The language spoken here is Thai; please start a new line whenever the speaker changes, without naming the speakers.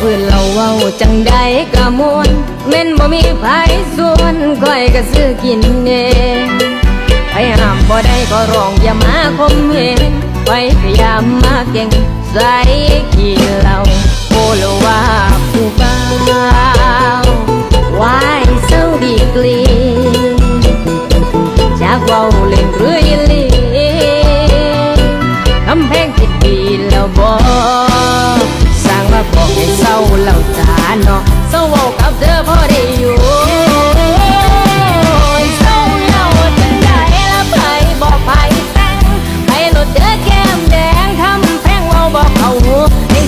พื้นเราเว้าจังใดกะมวนแม่นบ่มีไผส่วนก้อยก็ซื้อกินเองไปห้ามบ่ได้ก็ร้องอย่ามาคมเหงไปพยายามมาเก่งใส่กินเราโอลว่าผู้บ่าววายเศร้าดีกลีจากเว้าเล่นเรื่อยลี จางมาบอกให้เนาะเศร้าวกับเธอพอได้อยู่